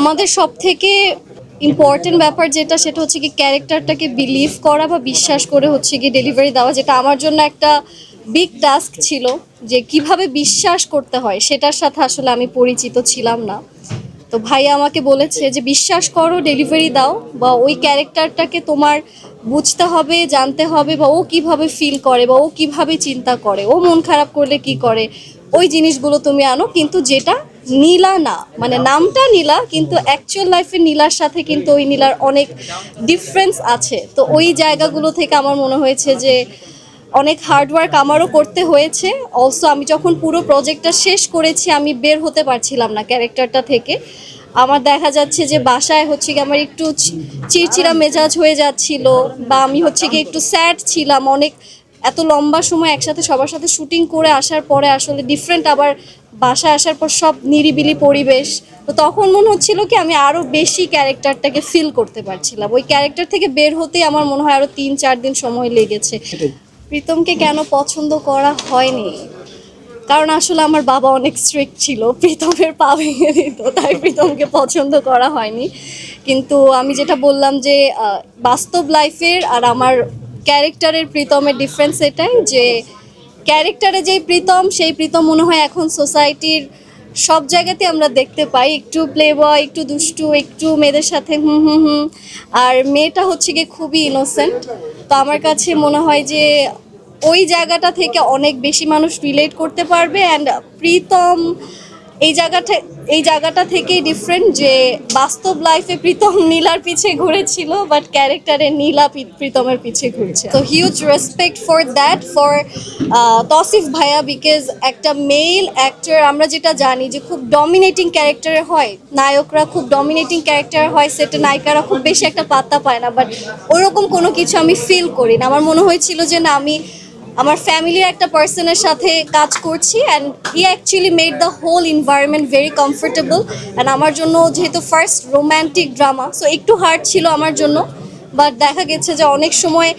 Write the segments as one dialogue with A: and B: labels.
A: আমাদের সব থেকে ইম্পর্টেন্ট ব্যাপার যেটা, সেটা হচ্ছে কি ক্যারেক্টারটাকে বিলিভ করা বা বিশ্বাস করে হচ্ছে কি ডেলিভারি দেওয়া, যেটা আমার জন্য একটা বিগ টাস্ক ছিল, যে কীভাবে বিশ্বাস করতে হয়, সেটার সাথে আসলে আমি পরিচিত ছিলাম না। তো ভাই আমাকে বলেছে যে বিশ্বাস করো ডেলিভারি দাও, বা ওই ক্যারেক্টারটাকে তোমার বুঝতে হবে, জানতে হবে, বা ও কীভাবে ফিল করে, বা ও কীভাবে চিন্তা করে, ও মন খারাপ করলে কি করে, ওই জিনিসগুলো তুমি আনো, কিন্তু যেটা নীলা না মানে নামটা নীলা, কিন্তু অ্যাকচুয়াল লাইফে নীলার সাথে কিন্তু ওই নীলার অনেক ডিফারেন্স আছে। তো ওই জায়গাগুলো থেকে আমার মনে হয়েছে যে অনেক হার্ডওয়ার্ক আমারও করতে হয়েছে। অলসো আমি যখন পুরো প্রজেক্টটা শেষ করেছি, আমি বের হতে পারছিলাম না ক্যারেক্টারটা থেকে। আমার দেখা যাচ্ছে যে বাসায় হচ্ছে কি আমার একটু চিরচিরা মেজাজ হয়ে যাচ্ছিল, বা আমি হচ্ছে কি একটু স্যাড ছিলাম, অনেক এত লম্বা সময় একসাথে সবার সাথে শুটিং করে আসার পরে আসলে ডিফারেন্ট আবার বাসায় আসার পর সব নিরিবিলি পরিবেশ। তো তখন মনে হচ্ছিল কি আমি আরও বেশি ক্যারেক্টারটাকে ফিল করতে পারছিলাম। ওই ক্যারেক্টার থেকে বের হতেই আমার মনে হয় আরও তিন চার দিন সময় লেগেছে। প্রীতমকে কেন পছন্দ করা হয়নি? কারণ আসলে আমার বাবা অনেক স্ট্রিক্ট ছিল প্রীতমের পা ভেঙে দিত তাই প্রীতমকে পছন্দ করা হয়নি। কিন্তু আমি যেটা বললাম যে বাস্তব লাইফের আর আমার ক্যারেক্টারের প্রীতমের ডিফারেন্স এটাই যে ক্যারেক্টারে যেই প্রীতম, সেই প্রীতম মনে হয় এখন সোসাইটির সব জায়গাতে আমরা দেখতে পাই। একটু প্লে বয় একটু দুষ্টু, একটু মেয়েদের সাথে হুম হুম হুম। আর মেয়েটা হচ্ছে গিয়ে খুবই ইনোসেন্ট তো আমার কাছে মনে হয় যে ওই জায়গাটা থেকে অনেক বেশি মানুষ রিলেট করতে পারবে। অ্যান্ড প্রীতম এই জায়গাটা এই জায়গাটা থেকেই ডিফারেন্ট যে বাস্তব লাইফে প্রীতম নীলার পিছে ঘুরেছিল বাট ক্যারেক্টারে নীলা প্রীতমের পিছে ঘুরছে। তো huge respect for that for Tasif ভাইয়া বিকজ একটা মেল অ্যাক্টর আমরা যেটা জানি যে খুব ডমিনেটিং ক্যারেক্টারে হয়। নায়করা খুব ডমিনেটিং ক্যারেক্টার হয়, সেটা নায়িকারা খুব বেশি একটা পাত্তা পায় না বাট ওরকম কোনো কিছু আমি ফিল করি না। আমার মনে হয়েছিল যে না, আমি আমার ফ্যামিলির একটা পার্সনের সাথে কাজ করছি and he actually made the whole environment very comfortable and আমার জন্য যেহেতু ফার্স্ট রোম্যান্টিক ড্রামা সো একটু হার্ড ছিল আমার জন্য বাট দেখা গেছে যে অনেক সময়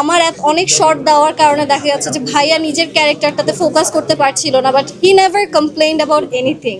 A: আমার অনেক শর্ট দেওয়ার কারণে দেখা যাচ্ছে যে ভাইয়া নিজের ক্যারেক্টারটাতে ফোকাস করতে পারছিল না but he never complained about anything